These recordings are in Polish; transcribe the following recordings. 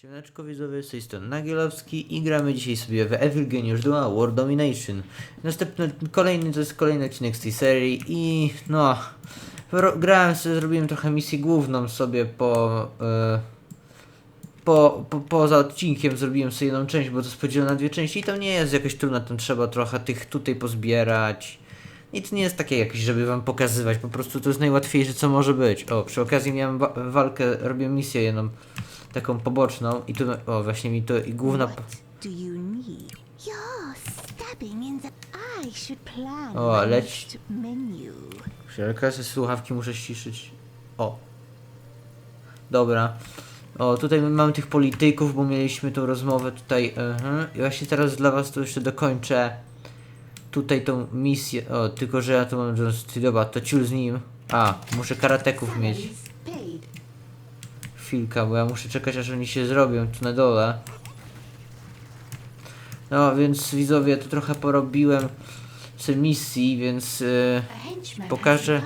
Siemaneczko widzowie, z tej strony Nagielowski i gramy dzisiaj sobie w Evil Genius 2 World Domination. Następny, kolejny, to jest kolejny odcinek z tej serii i no, grałem sobie, zrobiłem trochę misję główną sobie po, e, po, po, poza odcinkiem zrobiłem sobie jedną część, bo to jest podzielone na dwie części i to nie jest jakoś trudne, tam trzeba trochę tych tutaj pozbierać. Nic nie jest takie jakieś, żeby wam pokazywać, po prostu to jest najłatwiejsze co może być. O, przy okazji miałem wa- walkę, robiłem misję jedną taką poboczną i tu, o właśnie mi to i główna, O, leć. wszelka se słuchawki muszę ściszyć, o, dobra, o tutaj my mamy tych polityków, bo mieliśmy tą rozmowę tutaj, mhm. i właśnie teraz dla was to jeszcze dokończę tutaj tą misję, o, tylko że ja tu mam dobra, to ciul z nim, a, muszę karateków mieć. Chwilka, bo ja muszę czekać aż oni się zrobią tu na dole. No więc widzowie, tu trochę porobiłem z misji, więc yy, Pokażę.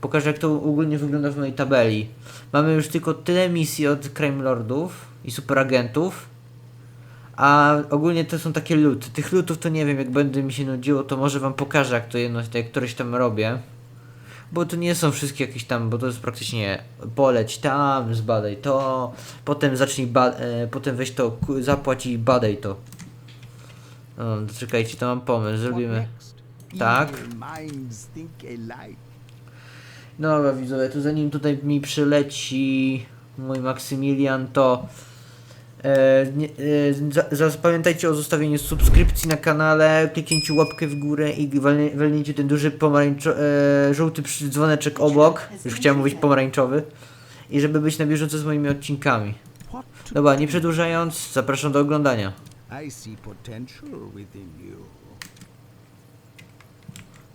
pokażę jak to ogólnie wygląda w mojej tabeli. Mamy już tylko tyle misji od Crime Lordów i superagentów. A ogólnie to są takie luty. Tych lutów to nie wiem, jak będę mi się nudziło, to może wam pokażę jak to jedno, jak któreś tam robię. Bo to nie są wszystkie jakieś tam, bo to jest praktycznie poleć tam, zbadaj to, potem zacznij, ba- e, potem weź to, zapłać i badaj to. O, czekajcie, to mam pomysł, zrobimy. Tak. Dobra widzowie, to zanim tutaj mi przyleci mój Maksymilian, to e, nie, e, za, za, pamiętajcie o zostawieniu subskrypcji na kanale, kliknięciu łapkę w górę i walnie- walnięciu ten duży pomarańczo, e, żółty dzwoneczek obok, już chciałem mówić pomarańczowy, i żeby być na bieżąco z moimi odcinkami. Dobra, nie przedłużając, zapraszam do oglądania.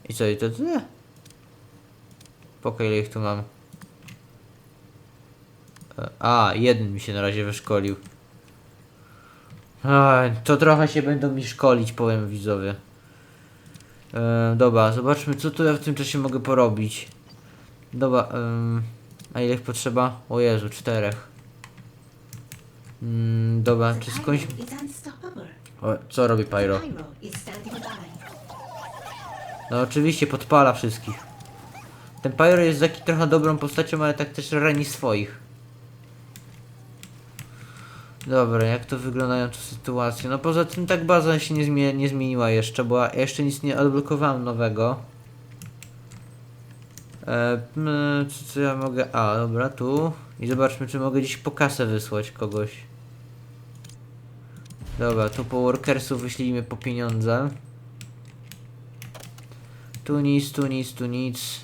I co, i to tyle? Pokaj, ile ich tu mam. E, A, jeden mi się na razie wyszkolił. To trochę się będą mi szkolić, powiem widzowie. E, dobra, zobaczmy, co tu ja w tym czasie mogę porobić. Dobra, a ile ich potrzeba? O Jezu, czterech. Mm, dobra, czy skądś... O, co robi Pyro? No oczywiście podpala wszystkich. Ten Pyro jest taki trochę dobrą postacią, ale tak też rani swoich. Dobra, jak to wyglądają te sytuacje? No poza tym tak baza się nie, nie zmieniła jeszcze, bo ja jeszcze nic nie odblokowałem nowego. E, co, co ja mogę... A, dobra, tu. I zobaczmy, czy mogę gdzieś po kasę wysłać kogoś. Dobra, tu po workersów wyślijmy po pieniądze. Tu nic, tu nic, tu nic.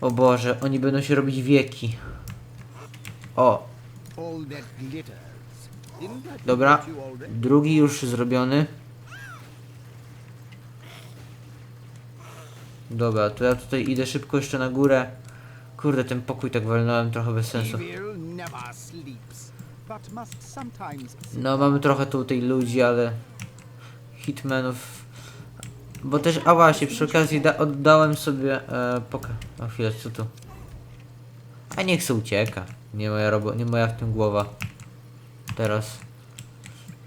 O Boże, oni będą się robić wieki. O, Dobra. Drugi już zrobiony. Dobra, to ja tutaj idę szybko jeszcze na górę. Kurde, ten pokój tak walnąłem trochę bez sensu. No, mamy trochę tutaj ludzi, ale... Hitmanów... Bo też, a właśnie, przy okazji da, oddałem sobie... E, poka... O chwilę, co tu? A niech se ucieka. Nie moja robo... nie moja w tym głowa. Teraz.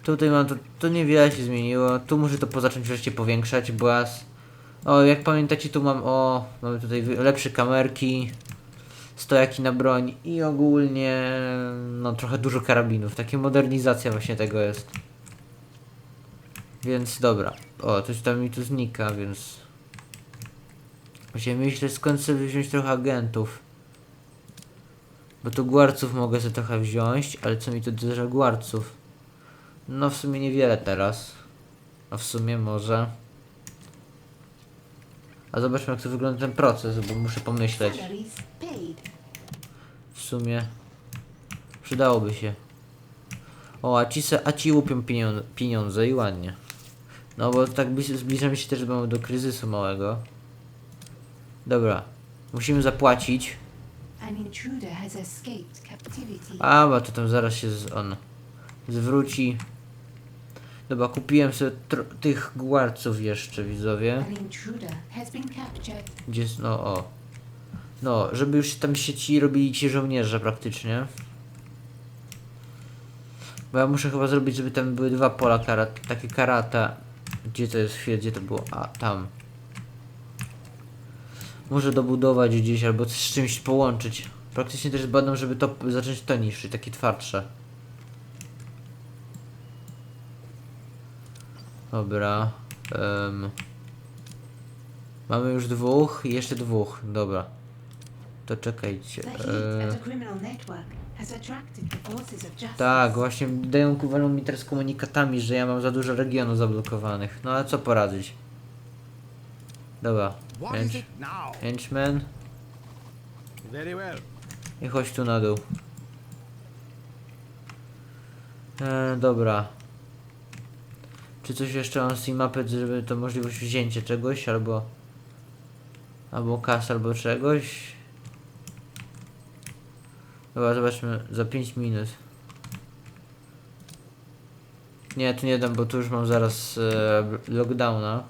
Tutaj mam to... To niewiele się zmieniło. Tu muszę to po zacząć wreszcie powiększać, bo O, jak pamiętacie, tu mam... O, mamy tutaj lepsze kamerki. Stojaki na broń i ogólnie... No, trochę dużo karabinów. Takie modernizacja właśnie tego jest. Więc dobra. O, coś tam mi tu znika, więc... Właśnie myślę skąd sobie wziąć trochę agentów. Bo tu guarców mogę sobie trochę wziąć, ale co mi tu dużo guarców? No w sumie niewiele teraz. No w sumie może. A zobaczmy jak to wygląda ten proces, bo muszę pomyśleć. W sumie przydałoby się. O, a ci, se, a ci łupią pieniądze, i ładnie. No bo tak zbliżamy się też do kryzysu małego. Dobra, musimy zapłacić. An intruder has escaped captivity. A, bo to tam zaraz się z, on zwróci. Dobra, kupiłem sobie tych guarców jeszcze, widzowie. An intruder has been captured. Gdzie jest, no o. No, żeby już tam się ci robili ci żołnierze praktycznie. Bo ja muszę chyba zrobić, żeby tam były dwa pola karat, takie karata. Gdzie to jest chwilę, gdzie to było? A, tam. Muszę dobudować gdzieś albo z czymś połączyć. Praktycznie też będą, żeby to zacząć to niszczyć, takie twardsze. Dobra. em. Mamy już dwóch i jeszcze dwóch. Dobra. To czekajcie. E, a tak, właśnie dają walą mi teraz komunikatami, że ja mam za dużo regionów zablokowanych. No ale co poradzić? Dobra. What Hench- is it now? Henchman. Very well. I chodź tu na dół. E, dobra. Czy coś jeszcze mam z tej mapy, żeby to możliwość wzięcia czegoś, albo... Albo kas, albo czegoś? Dobra, zobaczmy za 5 minut. Nie, tu nie dam, bo tu już mam zaraz e, lockdowna.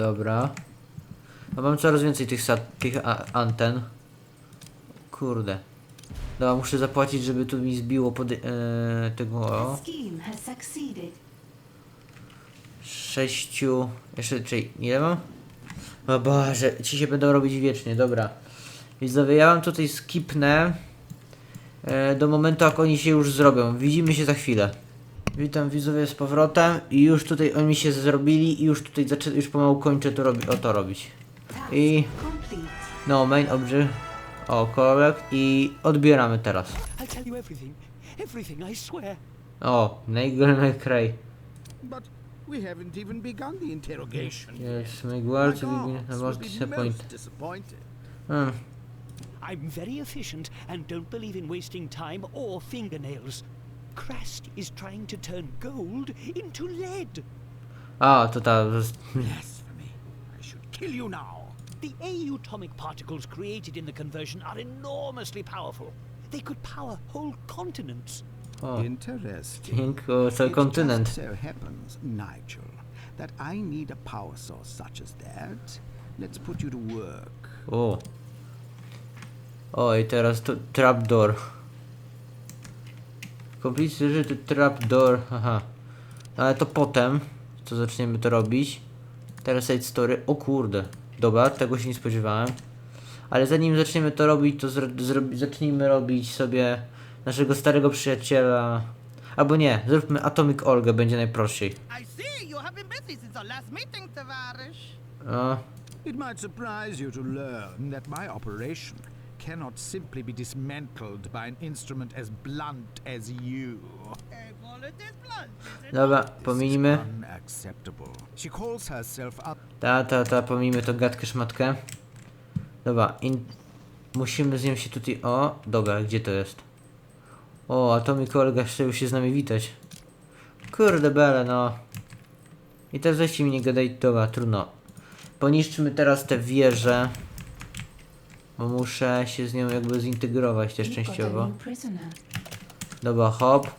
Dobra. No mam coraz więcej tych, tych a- anten. Kurde. Dobra, muszę zapłacić, żeby tu mi zbiło pod, e, tego o, sześciu, jeszcze, czyli ile mam? O Boże, ci się będą robić wiecznie, dobra. Widzowie, ja wam tutaj skipnę e, do momentu, jak oni się już zrobią. Widzimy się za chwilę. Witam widzowie z powrotem i już tutaj oni się zrobili i już tutaj zaczę- już pomału kończę to robi- o to robić. I no, main object, o, korek i odbieramy teraz. I'll tell you everything. Everything, I swear. O, Nigel McCray. But we haven't even begun the interrogation. Yes, My guards will be disappointed. most disappointed. Hmm. I'm very efficient and don't believe in wasting time or fingernails. Crast is trying to turn gold into lead. Ah, a, to ta... Blasphemy. I should kill you now. The atomic particles created in the conversion are enormously powerful. They could power whole continents. O, Interesting. o, cały It kontynent. just so happens, Nigel, that I need a power source such as that. Let's put you to work. Oh. Oh, o. O, i teraz to trapdoor. Complete to trapdoor, aha. Ale to potem, co zaczniemy to robić. Teraz side story, o kurde. Dobra, tego się nie spodziewałem. Ale zanim zaczniemy to robić, to zacznijmy robić sobie naszego starego przyjaciela. Albo nie, zróbmy Atomic Olga, będzie najprościej. It might surprise you to learn that my operation cannot simply be dismantled by an instrument as blunt as you. Dobra, This is pominijmy. unacceptable. She calls herself up. Ta, ta, ta, pomijmy to gadkę szmatkę. Dobra, in... musimy z nią się tutaj... O, dobra, gdzie to jest? O, a to mi kolega chciał się z nami witać. Kurde bele, no. I teraz weźcie mi nie gadaj, dobra, trudno. Poniszczmy teraz tę wieżę. Bo muszę się z nią jakby zintegrować też częściowo. Dobra, hop.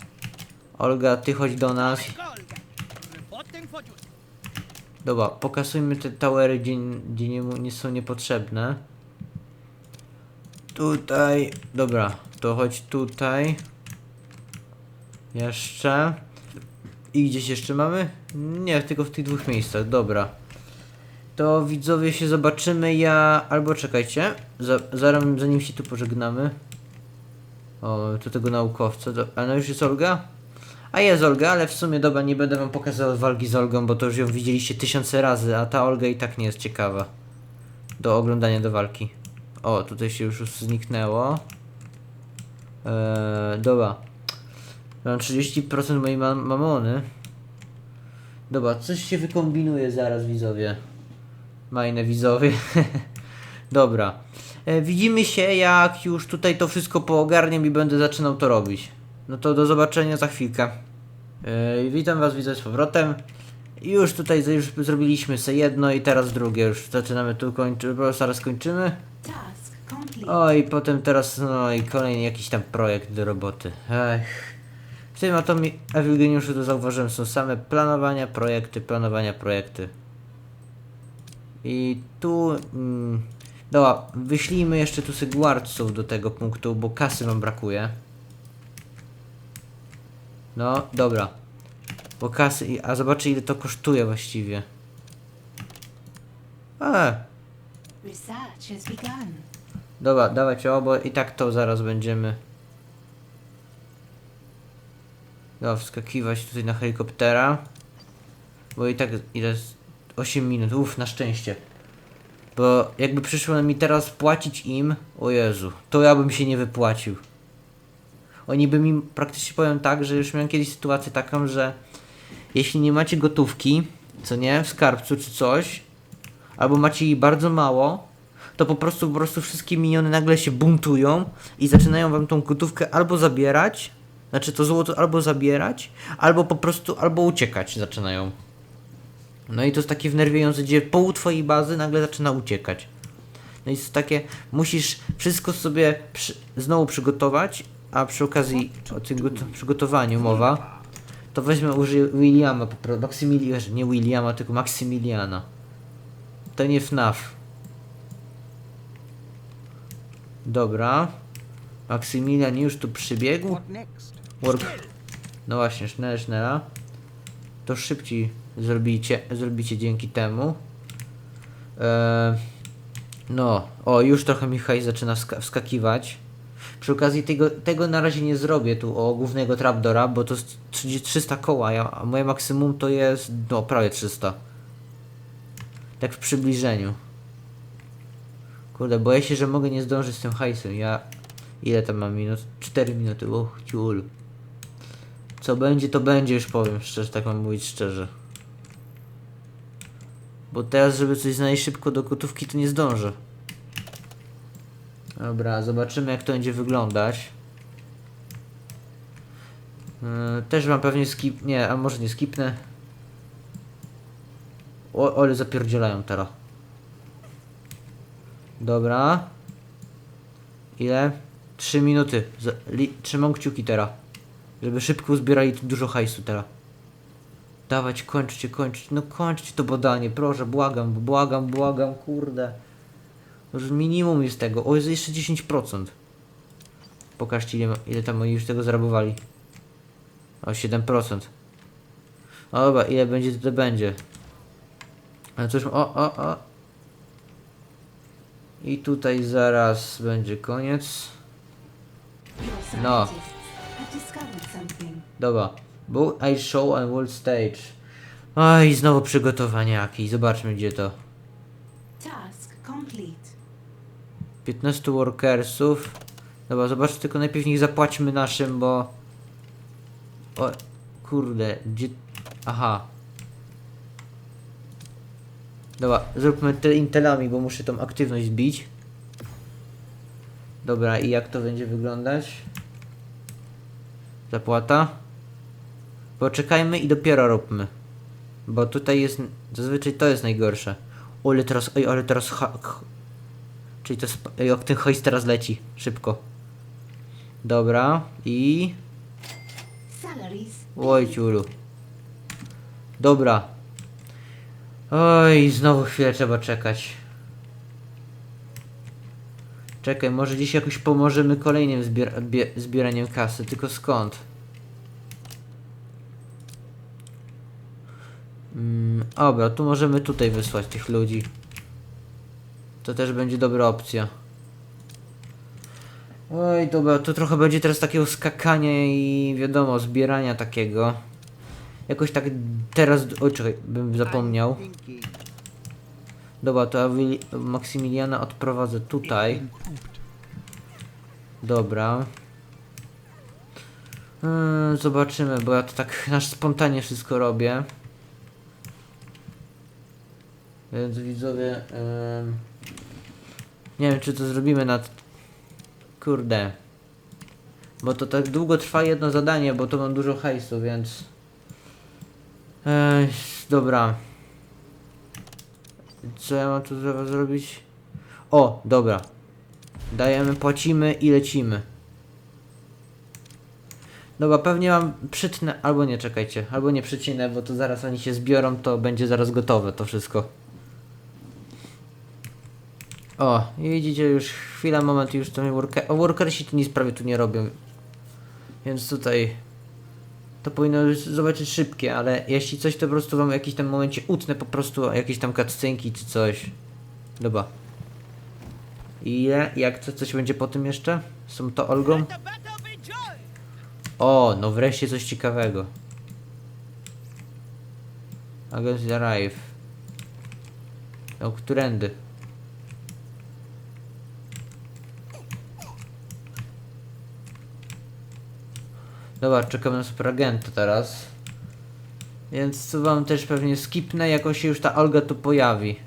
Olga, ty chodź do nas. Dobra, pokasujmy te towery, gdzie, gdzie nie, nie są niepotrzebne. Tutaj. Dobra, to chodź tutaj. Jeszcze. I gdzieś jeszcze mamy? Nie, tylko w tych dwóch miejscach, dobra. To widzowie się zobaczymy, ja... Albo czekajcie, za, zaraz zanim się tu pożegnamy. O, to tego naukowca, do, a no już jest Olga? A jest Olga, ale w sumie dobra, nie będę wam pokazywał walki z Olgą, bo to już ją widzieliście tysiące razy, a ta Olga i tak nie jest ciekawa. Do oglądania do walki. O, tutaj się już zniknęło. Eee, dobra. Mam 30% mojej ma mamony. Dobra, coś się wykombinuje zaraz widzowie. Majne widzowie. Dobra. E, widzimy się jak już tutaj to wszystko poogarniam i będę zaczynał to robić. No to do zobaczenia za chwilkę. E, witam was widzę z powrotem. Już tutaj już zrobiliśmy se jedno i teraz drugie. Już zaczynamy tu kończymy, bo zaraz kończymy. O i potem teraz no i kolejny jakiś tam projekt do roboty. Ech. W tym atomie Evil Geniuszu to zauważyłem są same planowania, projekty, planowania, projekty. I tu... Mm, dobra, wyślijmy jeszcze tu sygwarców do tego punktu, bo kasy nam brakuje. No, dobra. Bo kasy, a zobaczę ile to kosztuje właściwie. Begun. dobra, dawać o, bo i tak to zaraz będziemy. Dobra, wskakiwać tutaj na helikoptera. Bo i tak ile jest 8 minut, uff, na szczęście. Bo jakby przyszło mi teraz płacić im, o Jezu, to ja bym się nie wypłacił. Oni by mi praktycznie powiem tak, że już miałem kiedyś sytuację taką, że jeśli nie macie gotówki, co nie, w skarbcu czy coś, albo macie jej bardzo mało, to po prostu po prostu wszystkie miniony nagle się buntują i zaczynają wam tą gotówkę albo zabierać, znaczy to złoto albo zabierać, albo po prostu, albo uciekać zaczynają. No i to jest takie wnerwiające, gdzie pół twojej bazy nagle zaczyna uciekać. No i jest takie, musisz wszystko sobie przy, znowu przygotować, a przy okazji o tym goto- przygotowaniu mowa, to weźmy użyję Williama, Maksymiliana, nie Williama, tylko Maksymiliana. To nie FNAF. Dobra. Maksymilian już tu przybiegł. No właśnie, sznela, sznela. To szybciej zrobicie, zrobicie dzięki temu. Eee, no, o, już trochę Michał zaczyna wska wskakiwać. Przy okazji tego, tego na razie nie zrobię tu o głównego trapdora, bo to jest 30 300 koła, ja, a moje maksimum to jest no prawie 300. Tak w przybliżeniu. Kurde, boję się, że mogę nie zdążyć z tym hajsem. Ja. Ile tam mam minut? 4 minuty. Och, ciul. Co będzie, to będzie, już powiem szczerze, tak mam mówić szczerze. Bo teraz, żeby coś znaleźć szybko do gotówki, to nie zdążę. Dobra, zobaczymy jak to będzie wyglądać. Yy, też mam pewnie skip... Nie, a może nie skipnę. O, ale zapierdzielają teraz. Dobra. Ile? 3 minuty. Za, li, trzymam kciuki teraz. Żeby szybko uzbierali tu dużo hajsu teraz. Dawać, kończcie, kończcie. No kończcie to badanie, proszę, błagam, błagam, błagam, kurde. Już minimum jest tego. O, jest jeszcze 10%. Pokażcie ile, ile tam oni już tego zarabowali. O, 7%. O, dobra, ile będzie, to, będzie. Ale cóż, o, o, o. I tutaj zaraz będzie koniec. No. Dobra. Both I show and world stage. Oj, znowu przygotowanie jakieś. Zobaczmy gdzie to. Task complete. 15 workersów. Dobra, zobaczcie, tylko najpierw niech zapłaćmy naszym, bo... O, kurde, gdzie... Aha. Dobra, zróbmy te intelami, bo muszę tą aktywność zbić. Dobra, i jak to będzie wyglądać? Zapłata? Poczekajmy i dopiero róbmy. Bo tutaj jest... Zazwyczaj to jest najgorsze. O, ale teraz... Oj, ale teraz... Ha, Czyli to Ej, jak ten hojs teraz leci. Szybko. Dobra. I... Oj, ciulu. Dobra. Oj, znowu chwilę trzeba czekać. Czekaj, może dziś jakoś pomożemy kolejnym zbier bie- zbieraniem kasy, tylko skąd? Dobra, tu możemy tutaj wysłać tych ludzi. To też będzie dobra opcja. Oj, dobra, to trochę będzie teraz takiego skakania i wiadomo, zbierania takiego. Jakoś tak teraz, oj czekaj, bym zapomniał. Dobra, to ja Maksymiliana odprowadzę tutaj. Dobra. Yy, zobaczymy, bo ja to tak na spontanie wszystko robię. Więc widzowie... ym, nie wiem, czy to zrobimy na... Kurde. Bo to tak długo trwa jedno zadanie, bo to mam dużo hajsu, więc... Ej, dobra. Co ja mam tu trzeba zrobić? O, dobra. Dajemy, płacimy i lecimy. Dobra, pewnie mam przytnę, albo nie, czekajcie, albo nie przycinę, bo to zaraz oni się zbiorą, to będzie zaraz gotowe to wszystko. O, widzicie już chwila, moment, już to worker... O, workersi tu nic prawie tu nie robią. Więc tutaj to powinno zobaczyć szybkie, ale jeśli coś, to po prostu wam w jakimś tam momencie utnę po prostu jakieś tam cutscenki czy coś. Dobra. I? Jak co, coś będzie po tym jeszcze? Są to Olgą? O, no wreszcie coś ciekawego. Agents arrive. No, którędy? Dobra, czekam na superagenta teraz. Więc tu wam też pewnie skipnę, jako się już ta Olga tu pojawi.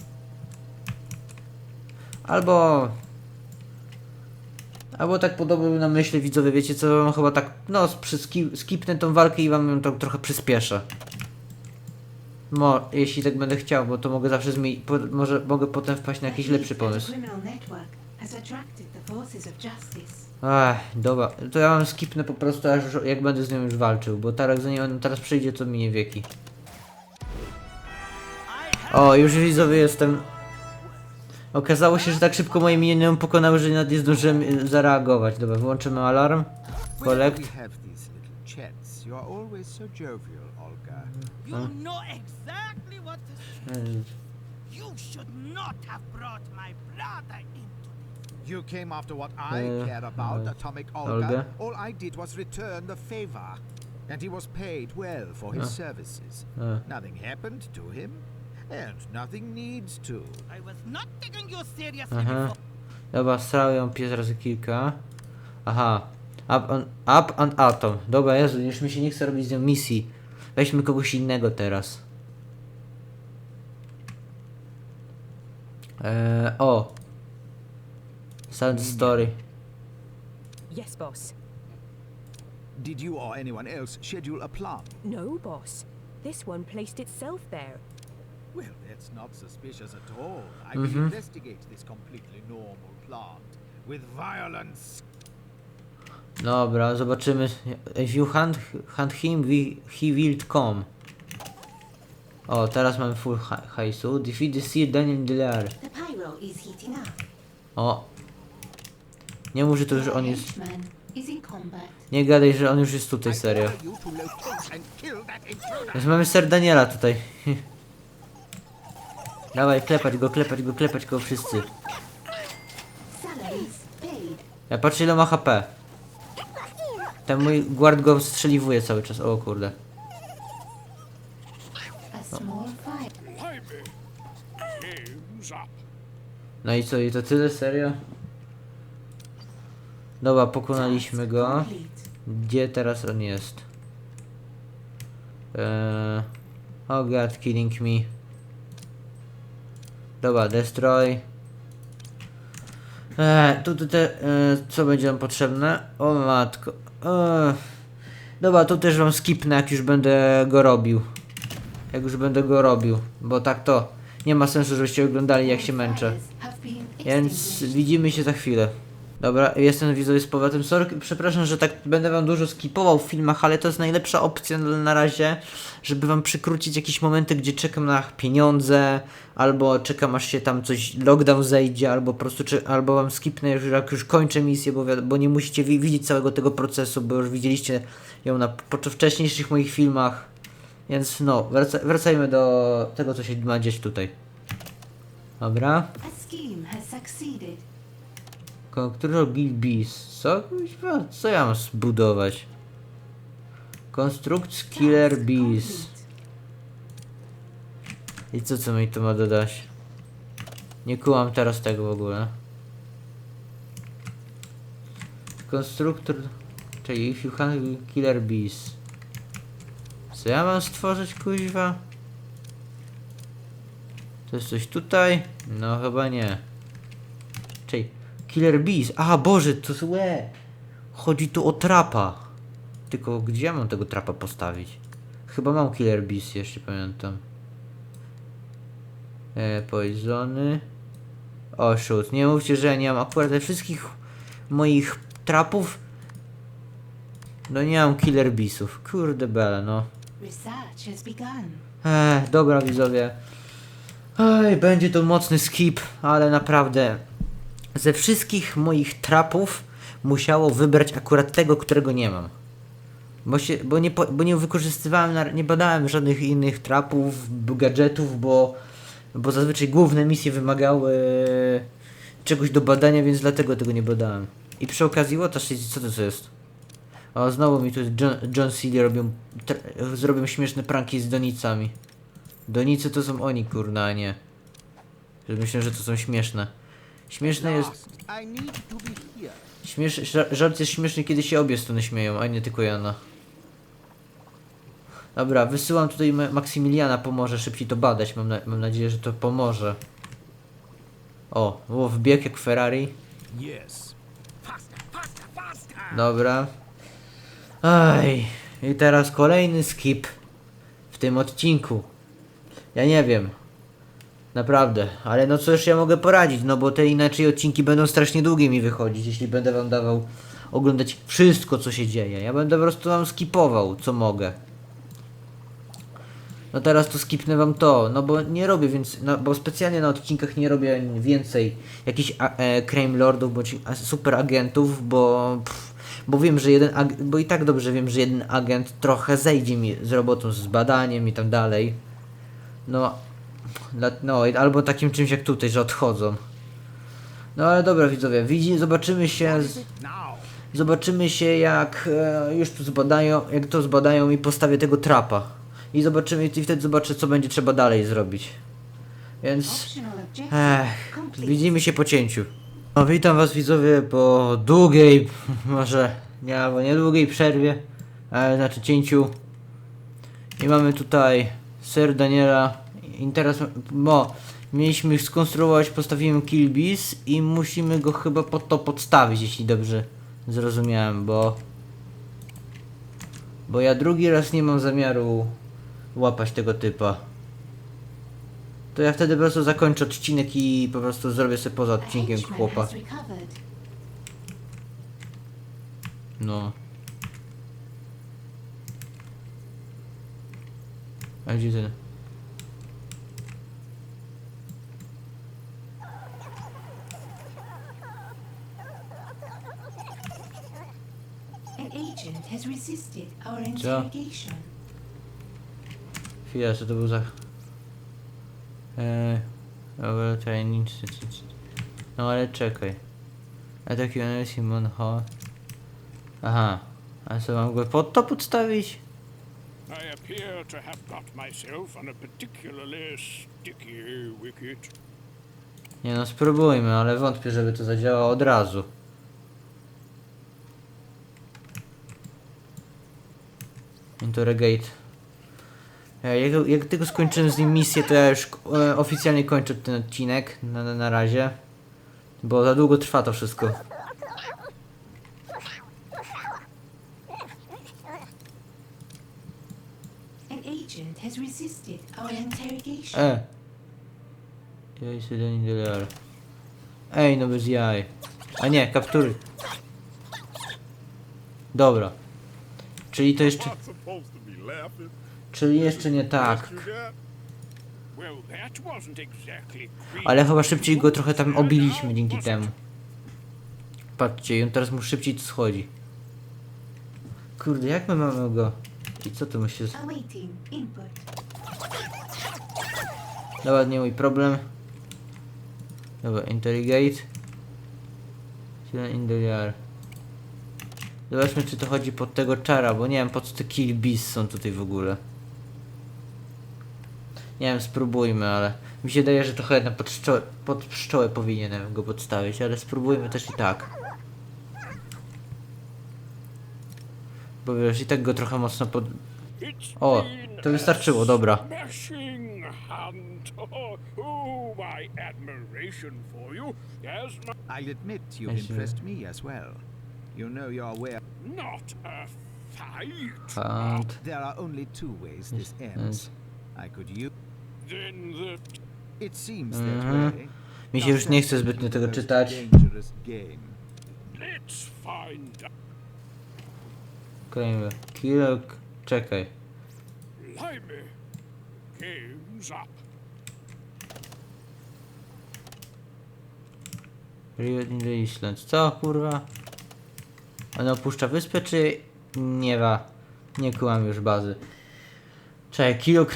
Albo... Albo tak podobnie na myśli widzowie, wiecie co, chyba tak, no skipnę tą walkę i wam ją tak trochę przyspieszę. Mo, jeśli tak będę chciał, bo to mogę zawsze zmienić, po, może mogę potem wpaść na jakiś lepszy pomysł. criminal network has attracted the forces of justice. Ech, dobra, to ja wam skipnę po prostu aż jak będę z nią już walczył, bo teraz zanim on teraz przyjdzie to minie wieki. O, już widzowie jestem. Okazało się, że tak szybko moje miniony pokonały, że nawet nie zdążyłem y, zareagować. Dobra, wyłączymy alarm. Collect. you should not have brought my brother You came after what I Uh, care about, uh, Atomic Olga. Olga? All I did was return the favor. And he was paid well for his Uh. services. Uh. Nothing happened to him, and nothing needs to. I was not taking you seriously Aha. before. Dobra, strał ją pies razy kilka. Aha. Up, on, up and atom. Dobra, Jezu, już mi się nie chce robić z nią misji. Weźmy kogoś innego teraz. Eee, o. Sad mm, story. Yes, boss. Did you or anyone else schedule a plant? No, boss. This one placed itself there. Well, that's not suspicious at all. I will mm-hmm. investigate this completely normal plant with violence. Dobra, zobaczymy. If you hunt, hunt him, we, he will come. O, teraz mamy full ha- hajsu. Defeat the Sir Daniel Delaire. The pyro is heating up. O. Nie mów, że to już on jest... Nie gadaj, że on już jest tutaj, serio. Więc mamy Ser Daniela tutaj. Dawaj, klepać go, klepać go, klepać go wszyscy. Ja patrzę ile ma HP. Ten mój guard go strzeliwuje cały czas, o kurde. Fire. No i co, i to tyle, serio? Dobra, pokonaliśmy go. Gdzie teraz on jest? Eee, oh god, killing me. Dobra, destroy. Eee, tu, te, e, co będzie nam potrzebne? O matko. Eee. Dobra, tu też wam skipnę, jak już będę go robił. Jak już będę go robił, bo tak to nie ma sensu, żebyście oglądali jak się męczę. Więc widzimy się za chwilę. Dobra, jestem widzowie z powrotem. Sorry, przepraszam, że tak będę wam dużo skipował w filmach, ale to jest najlepsza opcja na razie, żeby wam przykrócić jakieś momenty, gdzie czekam na pieniądze, albo czekam aż się tam coś, lockdown zejdzie, albo po prostu, czy, albo wam skipnę już jak już kończę misję, bo, bo nie musicie wi- widzieć całego tego procesu, bo już widzieliście ją na wcześniejszych moich filmach. Więc no, wraca, wracajmy do tego, co się ma dziać tutaj. Dobra. A scheme has succeeded. Bill Bees. Co? Kuźwa, Co ja mam zbudować? Construct Killer Task Bees. I co co mi to ma dodać? Nie kułam teraz tego w ogóle. Konstruktor... Czyli if you killer bees. Co ja mam stworzyć kuźwa? To jest coś tutaj? No chyba nie. Killer bees. Aha Boże, to złe. Chodzi tu o trapa. Tylko gdzie ja mam tego trapa postawić? Chyba mam killer bees, jeśli pamiętam. E, poisony. O, shoot. Nie mówcie, że nie mam akurat ze wszystkich moich trapów. No nie mam killer beesów. Kurde bele, no. Ech, dobra widzowie. Ej, będzie to mocny skip, ale naprawdę ze wszystkich moich trapów musiało wybrać akurat tego, którego nie mam. Bo, się, bo, nie, bo nie wykorzystywałem, nie badałem żadnych innych trapów, gadżetów, bo, bo zazwyczaj główne misje wymagały czegoś do badania, więc dlatego tego nie badałem. I przy okazji, what co to jest? O, znowu mi tu John, John Cena robią, zrobią śmieszne pranki z donicami. Donicy to są oni, kurna, a nie. Myślę, że to są śmieszne. Śmieszne jest... Śmiesz, ża- żart jest śmieszny, kiedy się obie strony śmieją, a nie tylko Jana. Dobra, wysyłam tutaj Ma- Maksymiliana, pomoże szybciej to badać. Mam, na, mam nadzieję, że to pomoże. O, o wbieg jak Ferrari. Dobra. Aj, i teraz kolejny skip w tym odcinku. Ja nie wiem. Naprawdę, ale no cóż ja mogę poradzić, no bo te inaczej odcinki będą strasznie długie mi wychodzić, jeśli będę wam dawał oglądać wszystko co się dzieje. Ja będę po prostu wam skipował, co mogę. No teraz to skipnę wam to, no bo nie robię więc, no bo specjalnie na odcinkach nie robię więcej jakichś e, crime lordów bądź super agentów, bo pff, bo wiem, że jeden bo i tak dobrze wiem, że jeden agent trochę zejdzie mi z robotą, z badaniem i tam dalej. No, no albo takim czymś jak tutaj, że odchodzą. No ale dobra widzowie, widzi, zobaczymy się z. Zobaczymy się jak e, już to zbadają, jak to zbadają i postawię tego trapa. I zobaczymy i wtedy zobaczę co będzie trzeba dalej zrobić. Więc ech, widzimy się po cięciu. No, witam was widzowie po długiej, może nie albo niedługiej przerwie, ale znaczy cięciu. I mamy tutaj Sir Daniela. I teraz, bo mieliśmy skonstruować, postawiłem Kilbis i musimy go chyba pod to podstawić, jeśli dobrze zrozumiałem, bo bo ja drugi raz nie mam zamiaru łapać tego typa. To ja wtedy po prostu zakończę odcinek i po prostu zrobię sobie poza odcinkiem chłopa. No. A gdzie ten? An agent has resisted our interrogation. Chwila, co to był za... Eee... Dobra, training... No ale czekaj. A taki on jest Simon Ho. Aha. A co mam go pod to podstawić? I appear to have got myself on a particularly sticky wicket. Nie no, spróbujmy, ale wątpię, żeby to zadziałało od razu. Interrogate. Jak, jak tylko skończyłem z nim misję, to ja już e, oficjalnie kończę ten odcinek na, na, razie. Bo za długo trwa to wszystko. Has resisted our interrogation. E. Jaj. Ej, no bez jaj. A nie, kaptury. Dobra. Czyli to jeszcze... Czyli jeszcze nie tak. Ale chyba szybciej go trochę tam obiliśmy dzięki temu. Patrzcie, i on teraz mu szybciej schodzi. Kurde, jak my mamy go? I co tu myślisz? Dobra, nie mój problem. Dobra, interrogate. Siedem Indeliar. Zobaczmy, czy to chodzi pod tego czara, bo nie wiem po co te kill bees są tutaj w ogóle. Nie wiem, spróbujmy, ale mi się daje, że trochę na pod, pszczołę, pod pszczołę powinienem go podstawić, ale spróbujmy też i tak. Bo wiesz, i tak go trochę mocno pod... O, to wystarczyło, dobra. you I'll admit I see. impressed me as well. You know your way. not a fight. Hunt. There are only two ways this ends. I could use. Then the It seems that Mhm. way. Mi się już nie chce zbytnio tego czytać. Dangerous game. let's find out. Kolejny. Czekaj. Blimey. Game's up. In the Islands. Co kurwa? On opuszcza wyspę czy nie wa? Nie kułam już bazy. Czekaj, kill.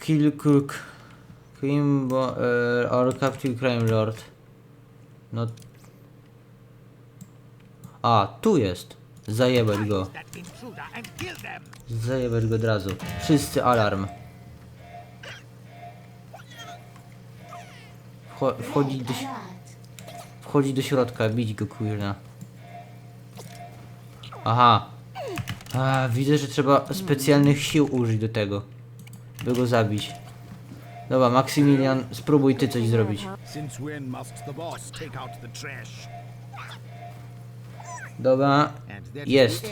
Kill... Kill... Crime... E, or crime lord. No... A, tu jest. Zajebać go. Zajebać go od razu. Wszyscy alarm. Wcho wchodzi do... do środka, bić go kurna. Aha. A, widzę, że trzeba specjalnych sił użyć do tego. By go zabić. Dobra, Maksymilian, spróbuj ty coś zrobić. Dobra, Jest.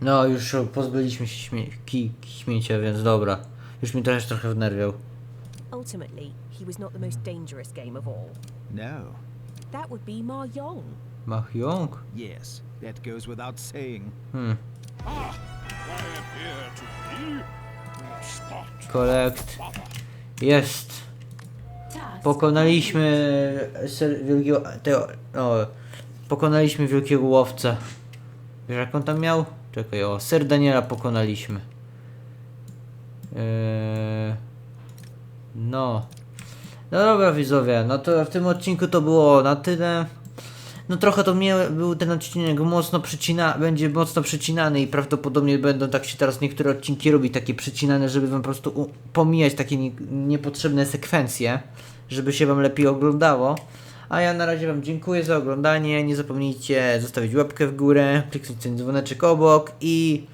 no już pozbyliśmy się śmie ki śmiecia, więc dobra. Już mi też trochę wnerwiał. Ultimately, he was not the most dangerous game of all. No. That would be Ma Yong. Mahjong? Yes, that goes without saying. Hmm. Ah, I appear to be spot. Collect. Jest. Pokonaliśmy ser- wielkiego. Tego, o, pokonaliśmy wielkiego łowcę. Wiesz jak on tam miał? Czekaj, o, ser Daniela pokonaliśmy. Eee, no. No dobra widzowie, no to w tym odcinku to było na tyle. No trochę to mnie był ten odcinek mocno przycina, będzie mocno przycinany i prawdopodobnie będą tak się teraz niektóre odcinki robić takie przycinane, żeby wam po prostu pomijać takie nie, niepotrzebne sekwencje, żeby się wam lepiej oglądało. A ja na razie wam dziękuję za oglądanie. Nie zapomnijcie zostawić łapkę w górę, kliknąć ten dzwoneczek obok i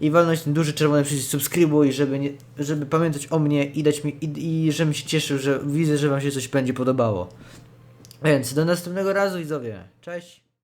i walnąć ten duży czerwony przycisk subskrybuj, żeby, nie, żeby pamiętać o mnie i dać mi i, i żebym się cieszył, że widzę, że wam się coś będzie podobało. Więc do następnego razu widzowie. Cześć.